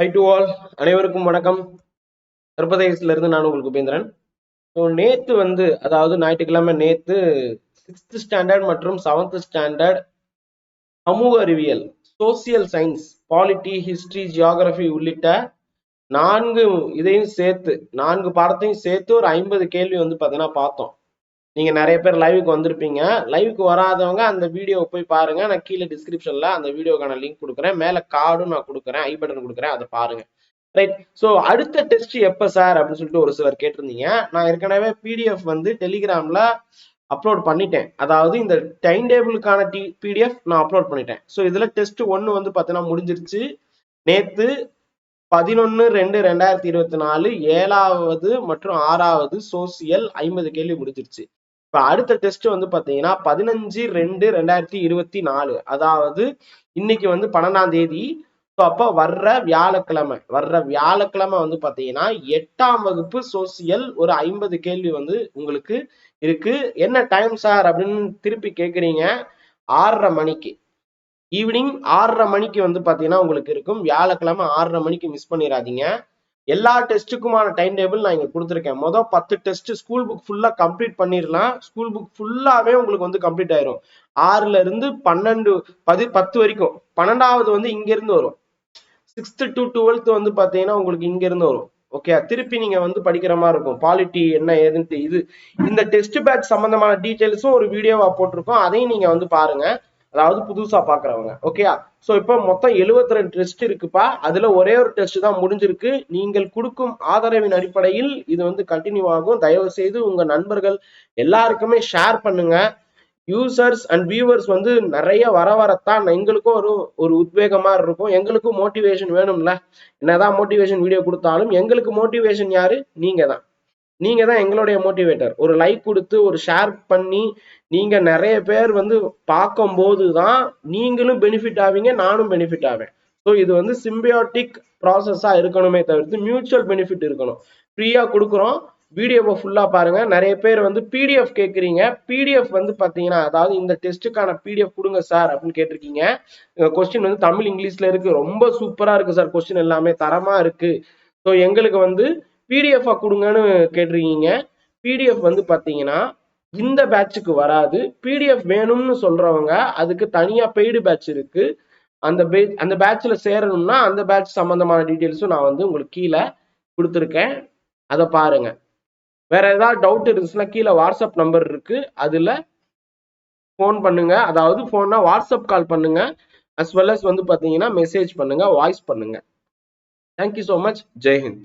High to all அனைவருக்கும் வணக்கம். சர்வதேசத்துல இருந்து நான் உங்களுக்கு உபேந்திரன் ஸோ நேத்து வந்து அதாவது ஞாயிற்றுக்கிழமை நேத்து சிக்ஸ்த் ஸ்டாண்டர்ட் மற்றும் செவன்த் ஸ்டாண்டர்ட் சமூக அறிவியல் social science polity history geography உள்ளிட்ட நான்கு இதையும் சேர்த்து நான்கு பாடத்தையும் சேர்த்து ஒரு ஐம்பது கேள்வி வந்து பார்த்தீங்கன்னா பார்த்தோம். நீங்கள் நிறைய பேர் லைவுக்கு வந்திருப்பீங்க. லைவுக்கு வராதவங்க அந்த வீடியோவை போய் பாருங்கள் நான் கீழே டிஸ்கிரிப்ஷனில் அந்த வீடியோக்கான லிங்க் கொடுக்குறேன். மேலே கார்டும் நான் கொடுக்குறேன். ஐ பட்டன் கொடுக்குறேன். அதை பாருங்கள் ரைட் ஸோ அடுத்த டெஸ்ட் எப்போ சார் அப்படின்னு சொல்லிட்டு ஒரு சிலர் கேட்டிருந்தீங்க. நான் ஏற்கனவே பிடிஎஃப் வந்து டெலிகிராம்ல அப்லோட் பண்ணிட்டேன். அதாவது இந்த டைம் டேபிளுக்கான டி பிடிஎஃப் நான் அப்லோட் பண்ணிட்டேன். ஸோ இதில் டெஸ்ட் ஒன்று வந்து பார்த்தீங்கன்னா முடிஞ்சிருச்சு. நேற்று பதினொன்று ரெண்டு ரெண்டாயிரத்தி இருபத்தி நாலு ஏழாவது மற்றும் ஆறாவது சோசியல் ஐம்பது கேள்வி முடிஞ்சிருச்சு. இப்ப அடுத்த டெஸ்ட் வந்து பாத்தீங்கன்னா பதினஞ்சு ரெண்டு ரெண்டாயிரத்தி இருபத்தி நாலு. அதாவது இன்னைக்கு வந்து பன்னெண்டாம் தேதி. ஸோ அப்போ வர்ற வியாழக்கிழமை வர்ற வியாழக்கிழமை வந்து பாத்தீங்கன்னா எட்டாம் வகுப்பு சோசியல் ஒரு ஐம்பது கேள்வி வந்து உங்களுக்கு இருக்கு. என்ன டைம் சார் அப்படின்னு திருப்பி கேக்குறீங்க? ஆறரை மணிக்கு. ஈவினிங் ஆறரை மணிக்கு வந்து பாத்தீங்கன்னா உங்களுக்கு இருக்கும். வியாழக்கிழமை ஆறரை மணிக்கு மிஸ் பண்ணிடாதீங்க. எல்லா டெஸ்ட்டுக்குமான டைம் டேபிள் நான் இங்க கொடுத்துருக்கேன். மொதல் பத்து டெஸ்ட் ஸ்கூல் புக் ஃபுல்லா கம்ப்ளீட் பண்ணிடலாம் ஸ்கூல் புக் ஃபுல்லாவே உங்களுக்கு வந்து கம்ப்ளீட் ஆயிரும். ஆறுல இருந்து பன்னெண்டு பதி பத்து வரைக்கும். பன்னெண்டாவது வந்து இங்க இருந்து வரும். சிக்ஸ்த்து டு டுவெல்த் வந்து பாத்தீங்கன்னா உங்களுக்கு இங்க இருந்து வரும் ஓகே திருப்பி நீங்க வந்து படிக்கிற மாதிரி இருக்கும். பாலிட்டி என்ன ஏதுன்னு இது. இந்த டெஸ்ட் பேட்ச் சம்பந்தமான டீட்டெயில்ஸும் ஒரு வீடியோவா போட்டிருக்கோம். அதையும் நீங்க வந்து பாருங்க. அதாவது புதுசா பாக்குறவங்க. ஓகேயா சோ இப்போ மொத்தம் எழுபத்தி ரெண்டு டெஸ்ட் இருக்குப்பா. அதுல ஒரே ஒரு டெஸ்ட் தான் முடிஞ்சிருக்கு. நீங்கள் கொடுக்கும் ஆதரவின் அடிப்படையில் இது வந்து கண்டினியூ ஆகும். தயவு செய்து உங்க நண்பர்கள் எல்லாருக்குமே ஷேர் பண்ணுங்க. யூசர்ஸ் அண்ட் வியூவர்ஸ் வந்து நிறைய வர வரத்தான் எங்களுக்கும் ஒரு ஒரு உத்வேகமா இருக்கும். எங்களுக்கும் மோட்டிவேஷன் வேணும்ல. என்னதான் மோட்டிவேஷன் வீடியோ கொடுத்தாலும் எங்களுக்கு மோட்டிவேஷன் யாரு? நீங்க தான் நீங்க தான் எங்களுடைய மோட்டிவேட்டர் ஒரு லைக் கொடுத்து ஒரு ஷேர் பண்ணி நீங்க நிறைய பேர் வந்து பார்க்கும்போது தான் நீங்களும் பெனிஃபிட் ஆவீங்க நானும் பெனிஃபிட் ஆவேன். ஸோ இது வந்து சிம்பியாட்டிக் ப்ராசஸா இருக்கணுமே தவிர்த்து மியூச்சுவல் பெனிஃபிட் இருக்கணும். ஃப்ரீயா கொடுக்குறோம். வீடியோவை ஃபுல்லா பாருங்க. நிறைய பேர் வந்து பிடிஎஃப் கேட்குறீங்க பிடிஎஃப் வந்து பாத்தீங்கன்னா அதாவது இந்த டெஸ்ட்டுக்கான பிடிஎஃப் கொடுங்க சார் அப்படின்னு கேட்டிருக்கீங்க. கொஸ்டின் வந்து தமிழ் இங்கிலீஷ்ல இருக்கு. ரொம்ப சூப்பரா இருக்கு சார் கொஸ்டின் எல்லாமே தரமா இருக்கு. ஸோ எங்களுக்கு வந்து பிடிஎஃப் கொடுங்கன்னு கேட்டிருக்கீங்க. பிடிஎஃப் வந்து பார்த்தீங்கன்னா இந்த பேட்சுக்கு வராது. பிடிஎஃப் வேணும்னு சொல்றவங்க அதுக்கு தனியா பெய்டு பேட்ச் இருக்கு. அந்த பே அந்த பேட்சில் சேரணும்னா அந்த பேட்ச் சம்பந்தமான டீட்டெயில்ஸும் நான் வந்து உங்களுக்கு கீழே கொடுத்துருக்கேன். அதை பாருங்க. வேற ஏதாவது டவுட் இருந்துச்சுன்னா கீழே வாட்ஸ்அப் நம்பர் இருக்கு. அதுல ஃபோன் பண்ணுங்க. அதாவது ஃபோன்னா வாட்ஸ்அப் கால் பண்ணுங்க. அஸ் வெல் அஸ் வந்து பார்த்தீங்கன்னா மெசேஜ் பண்ணுங்க வாய்ஸ் பண்ணுங்க. தேங்க்யூ ஸோ மச் ஜெய்ஹிந்த்